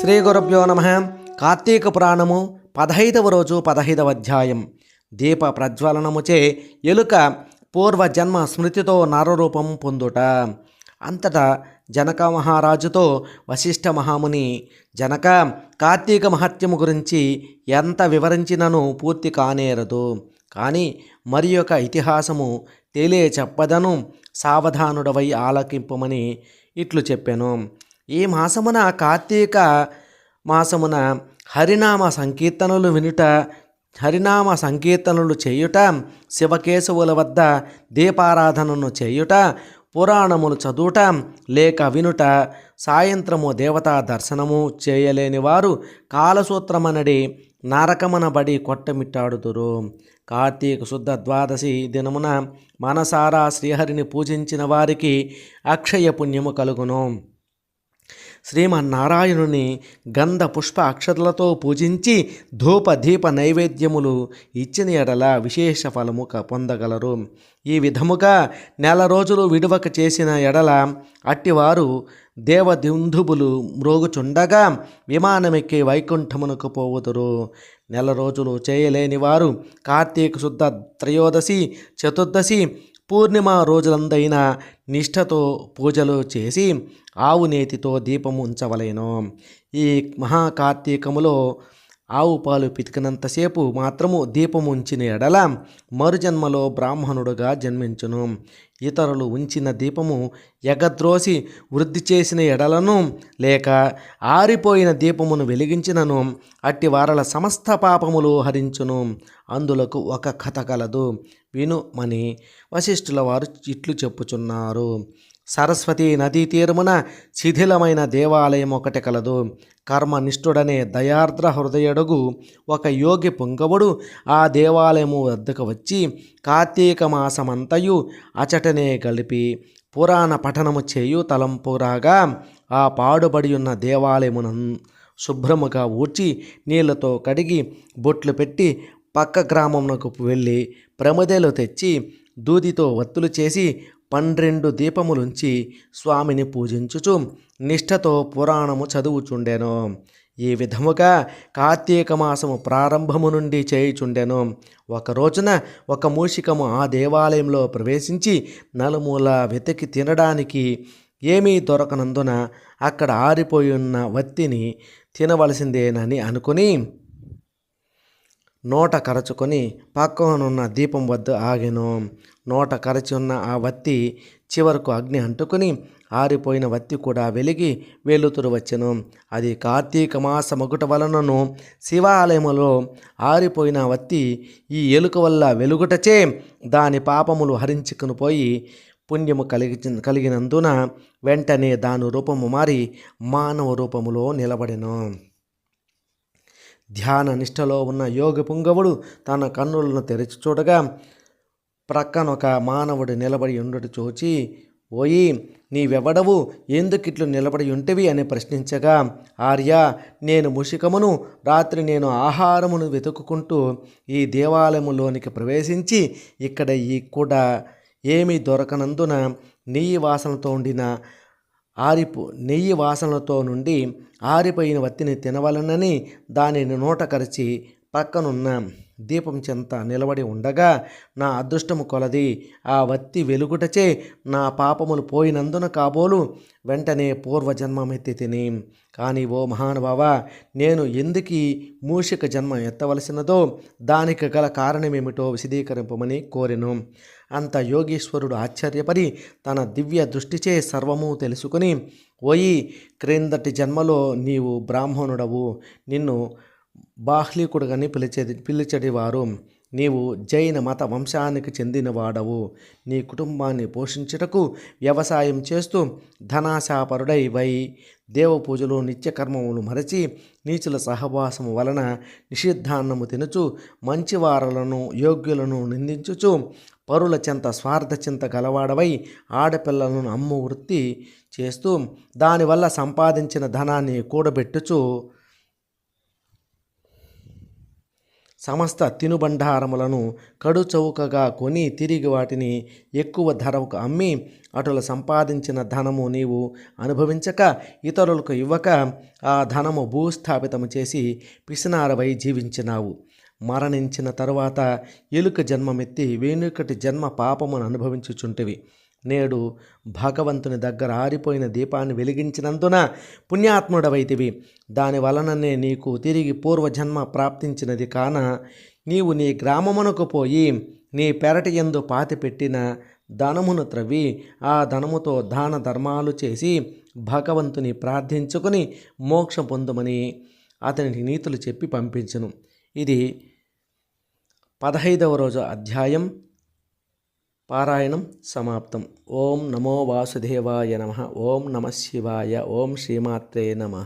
శ్రీ గురుభ్యో నమ. కార్తీక పురాణము పదహైదవ రోజు పదహైదవ అధ్యాయం. దీప ప్రజ్వలనముచే ఎలుక పూర్వజన్మ స్మృతితో నరరూపం పొందుట. అంతటా జనక మహారాజుతో వశిష్ఠ మహాముని జనక కార్తీక మహత్యము గురించి ఎంత వివరించినను పూర్తి కానేరదు. కానీ మరి యొక్క ఇతిహాసము తెలియ చెప్పదను సావధానుడవై ఆలకింపమని ఇట్లు చెప్పాను. ఈ మాసమున కార్తీక మాసమున హరినామ సంకీర్తనలు వినుట హరినామ సంకీర్తనలు చేయుట శివకేశవుల వద్ద దీపారాధనను చేయుట పురాణములు చదువుట లేక వినుట సాయంత్రము దేవతా దర్శనము చేయలేని వారు కాలసూత్రమనడి నరకమనబడి కొట్టమిట్టాడుదురు. కార్తీక శుద్ధ ద్వాదశి దినమున మనసారా శ్రీహరిని పూజించిన వారికి అక్షయ పుణ్యము కలుగును. శ్రీమన్నారాయణుని గంధ పుష్ప అక్షతలతో పూజించి ధూప దీప నైవేద్యములు ఇచ్చిన ఎడల విశేష ఫలము పొందగలరు. ఈ విధముగా నెల రోజులు విడువక చేసిన ఎడల అట్టివారు దేవదింధుబులు మ్రోగుచుండగా విమానమెక్కి వైకుంఠమునకు పోవుదురు. నెల రోజులు చేయలేని వారు కార్తీక శుద్ధ త్రయోదశి చతుర్దశి పూర్ణిమ రోజులందైన నిష్ఠతో పూజలు చేసి ఆవు నేతితో దీపము ఉంచవలేను. ఈ మహాకార్తీకములో ఆవు పాలు పితికినంతసేపు మాత్రము దీపము ఉంచిన ఎడల మరుజన్మలో బ్రాహ్మణుడుగా జన్మించును. ఇతరులు ఉంచిన దీపము ఎగద్రోసి వృద్ధి చేసిన ఎడలను లేక ఆరిపోయిన దీపమును వెలిగించినను. అట్టి వారల సమస్త పాపములు హరించును. అందులకు ఒక కథ కలదు. వినుమని వశిష్ఠుల వారు ఇట్లు చెప్పుచున్నారు. సరస్వతి నదీ తీరమున శిథిలమైన దేవాలయం ఒకటి కలదు. కర్మనిష్ఠుడనే దయార్ద్ర హృదయుడుగు ఒక యోగి పొంగవుడు ఆ దేవాలయము వద్దకు వచ్చి కార్తీక మాసమంతయు అచటనే కలిపి పురాణ పఠనము చేయు తలంపురాగా ఆ పాడుబడి ఉన్న దేవాలయమును శుభ్రముగా ఊడ్చి నీళ్ళతో కడిగి బొట్లు పెట్టి పక్క గ్రామమునకు వెళ్ళి ప్రమదేలు తెచ్చి దూదితో వత్తులు చేసి పన్నెండు దీపములుంచి స్వామిని పూజించుచు నిష్ఠతో పురాణము చదువుచుండెను. ఈ విధముగా కార్తీక మాసము ప్రారంభము నుండి చేయుచుండెను. ఒక రోజున ఒక మూషికము ఆ దేవాలయంలో ప్రవేశించి నలుమూల వెతికి తినడానికి ఏమీ దొరకనందున అక్కడ ఆరిపోయి ఉన్న వత్తిని తినవలసిందేనని అనుకుని నోట కరచుకొని పక్కనున్న దీపం వద్ద ఆగెను. నోట కరచి ఉన్న ఆ వత్తి చివరకు అగ్ని అంటుకుని ఆరిపోయిన వత్తి కూడా వెలిగి వెలుతురు వచ్చెను. అది కార్తీక మాస మొగుట వలనను శివాలయములో ఆరిపోయిన వత్తి ఈ ఎలుక వల్ల వెలుగుటచే దాని పాపములు హరించుకుని పోయి పుణ్యము కలిగి కలిగినందున వెంటనే దాని రూపము మారి మానవ రూపములో నిలబడెను. ధ్యాన నిష్టలో ఉన్న యోగి పుంగవుడు తన కన్నులను తెరిచి చూడగా ప్రక్కనొక మానవుడు నిలబడి ఉండడు చూచి ఓయి నీవెవడవు? ఎందుకిట్లు నిలబడి ఉంటివి? అని ప్రశ్నించగా ఆర్య నేను ముషికమును రాత్రి నేను ఆహారమును వెతుక్కుంటూ ఈ దేవాలయములోనికి ప్రవేశించి ఇక్కడ ఈ కూడా ఏమీ దొరకనందున నెయ్యి వాసనతో ఉండిన ఆరిపు నెయ్యి వాసనలతో నుండి ఆరిపోయిన వత్తిని తినవలనని దానిని నోట కరిచి పక్కనున్న దీపం చెంత నిలబడి ఉండగా నా అదృష్టము కొలది. ఆ వత్తి వెలుగుటచే నా పాపములు పోయినందున కాబోలు వెంటనే పూర్వజన్మమెత్తి తిని కానీ ఓ మహానుభావ నేను ఎందుకు మూషిక జన్మ ఎత్తవలసినదో దానికి గల కారణమేమిటో విశదీకరింపమని కోరెను. అంత యోగీశ్వరుడు ఆశ్చర్యపడి తన దివ్య దృష్టిచే సర్వము తెలుసుకుని ఓయి క్రిందటి జన్మలో నీవు బ్రాహ్మణుడవు. నిన్ను బాహ్లీకుడుగని పిలిచే పిలిచడివారు నీవు జైన మత వంశానికి చెందినవాడవు. నీ కుటుంబాన్ని పోషించుటకు వ్యవసాయం చేస్తూ ధనాశాపరుడై వై దేవపూజలు నిత్యకర్మములు మరచి నీచుల సహవాసము వలన నిషిద్ధాన్నము తినుచు మంచివారలను యోగ్యులను నిందించుచు పరుల చెంత స్వార్థ చింత గలవాడవై ఆడపిల్లలను అమ్ము వృత్తి చేస్తూ దానివల్ల సంపాదించిన ధనాన్ని కూడబెట్టుచు సమస్త తినుబండారములను కడుచౌకగా కొని తిరిగి వాటిని ఎక్కువ ధరకు అమ్మి అటుల సంపాదించిన ధనము నీవు అనుభవించక ఇతరులకు ఇవ్వక ఆ ధనము భూస్థాపితము చేసి పిసినారవై జీవించినావు. మరణించిన తరువాత ఎలుక జన్మమెత్తి వేణుకటి జన్మ పాపమును అనుభవించుచుంటివి. నేడు భగవంతుని దగ్గర ఆరిపోయిన దీపాన్ని వెలిగించినందున పుణ్యాత్ముడవైతివి. దాని వలననే నీకు తిరిగి పూర్వజన్మ ప్రాప్తించినది కాన నీవు నీ గ్రామమునకు పోయి నీ పెరటి ఎందు పాతిపెట్టిన ధనమును త్రవ్వి ఆ ధనముతో దాన ధర్మాలు చేసి భగవంతుని ప్రార్థించుకొని మోక్షం పొందమని అతనికి నీతులు చెప్పి పంపించను. ఇది పదహైదవ రోజు అధ్యాయం. పారాయణం సమాప్తం. ఓం నమో వాసుదేవాయ నమ. ఓం నమ శివాయ. ఓం శ్రీమాత్రే నమ.